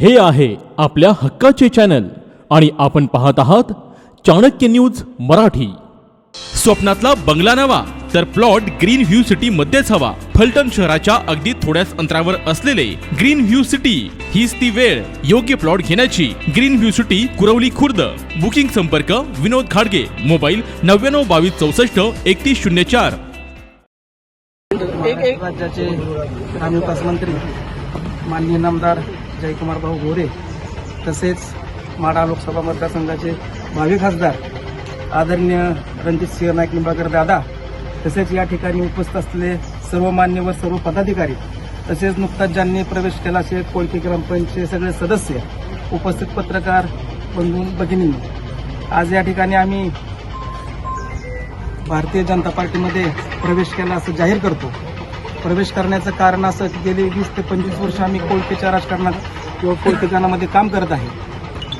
हे आहे आपल्या हक्काचे चॅनल आणि आपण पाहत आहात चाणक्य न्यूज मराठी. स्वप्नातला बंगला नवा तर प्लॉट ग्रीन व्ह्यू सिटी मध्येच हवा. फलटण शहराच्या अगदी थोड्याच अंतरावर असलेले ग्रीन व्ह्यू सिटी हीच ती वेळ योग्य प्लॉट घेण्याची. Green view city Kurwali Khurd. Booking संपर्क विनोद खाडगे. मोबाईल नव्याण्णव बावीस चौसष्ट एकतीस शून्य चार. एक एक राज्याचे ग्रामविकास मंत्री माननीय नामदार जयकुमार भाऊ गोरे तसेच माडा लोकसभा मतदारसंघाचे भावी खासदार आदरणीय रणजित सिंह नाईक निंबाळकर दादा तसेच या ठिकाणी उपस्थित असलेले सर्व मान्यवर सर्व पदाधिकारी तसेच नुकताच ज्यांनी प्रवेश केला असे कोळकी ग्रामपंचायतचे सगळे सदस्य उपस्थित पत्रकार बंधू भगिनींनी. आज या ठिकाणी आम्ही भारतीय जनता पार्टीमध्ये प्रवेश केला असं जाहीर करतो. प्रवेश करण्याचं कारण असं की गेली वीस ते पंचवीस वर्ष आम्ही कोळपेच्या राजकारणात किंवा कोळपेकानामध्ये काम करत आहे.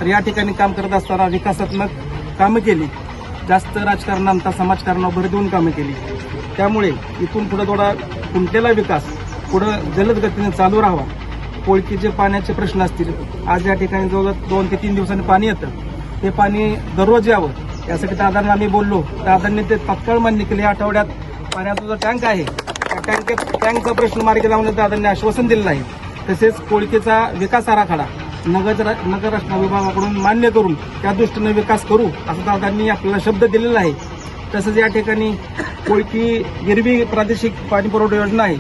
तर या ठिकाणी काम करत असताना विकासात्मक कामं केली. जास्त राजकारणांचा समाजकारणावर भर देऊन कामं केली. त्यामुळे इथून पुढे थोडा कुंटलेला विकास पुढं जलद गतीने चालू राहावा. कोळकीचे पाण्याचे प्रश्न असतील आज या ठिकाणी जवळ दोन ते तीन दिवसांनी पाणी येतं. ते पाणी दररोज यावं. यासाठी दादांना आम्ही बोललो. दादांनी ते तत्काळ मान्य केले. या आठवड्यात पाण्याचा जो टँक आहे टँक टँकचा प्रश्न मार्गी लावण्याचं दादांनी आश्वासन दिलेलं आहे तसेच कोळकेचा विकास आराखडा नगर नगर रचना विभागाकडून मान्य करून त्या दृष्टीनं विकास करू असं दादांनी आपल्याला शब्द दिलेला आहे. तसंच या ठिकाणी कोळकी गिरवी प्रादेशिक पाणीपुरवठा योजना आहे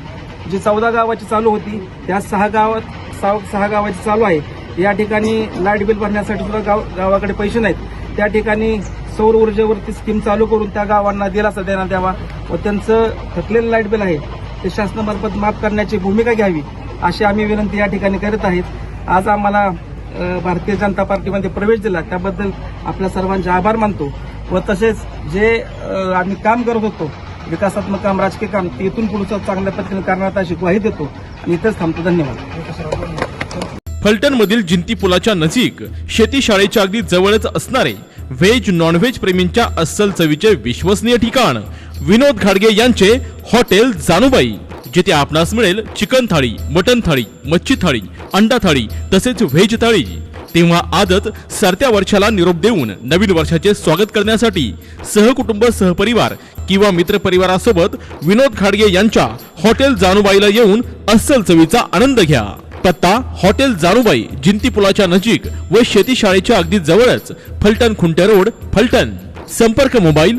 जी चौदा गावाची चालू होती. त्या सहा गावात सहा सहा गावाची चालू आहे. या ठिकाणी लाइट बिल भरण्यासाठी सुद्धा गाव गावाकडे पैसे नाहीत. त्या ठिकाणी सौर ऊर्जेवरती स्कीम चालू करून त्या गावांना दिलासा देण्यात द्यावा व त्यांचं थकलेलं लाइट बिल आहे ते शासनामार्फत माफ करण्याची भूमिका घ्यावी अशी आम्ही विनंती या ठिकाणी करत आहेत. आज आम्हाला भारतीय जनता पार्टीमध्ये प्रवेश दिला त्याबद्दल आपल्या सर्वांचे आभार मानतो. व तसेच जे आम्ही काम करत होतो विकासात्मक काम राजकीय काम ते इथून पुढचं चांगल्या पद्धतीने करण्यात अशी ग्वाही देतो. आणि इथंच थांबतो. धन्यवाद. फलटण मधील जिंती पुलाच्या नजीक शेती शाळेच्या अगदी जवळच असणारे व्हेज नॉनव्हेज प्रेमींच्या अस्सल चवीचे विश्वसनीय ठिकाण विनोद घाडगे यांचे हॉटेल जानुबाई जिथे आपणास मिळेल चिकन थाळी मटन थाळी मच्छी थाळी अंडा थाळी तसेच व्हेज थाळी. तेव्हा आदत सरत्या वर्षाला निरोप देऊन नवीन वर्षाचे स्वागत करण्यासाठी सहकुटुंब सहपरिवार किंवा मित्रपरिवारासोबत विनोद खाडगे यांच्या हॉटेल जानुबाईला येऊन अस्सल चवीचा आनंद घ्या. पत्ता हॉटेल जानुबाई जिंती पुलाच्या नजीक व शेती शाळेच्या अगदी जवळच फलटण खुंटे रोड फलटण. संपर्क मोबाईल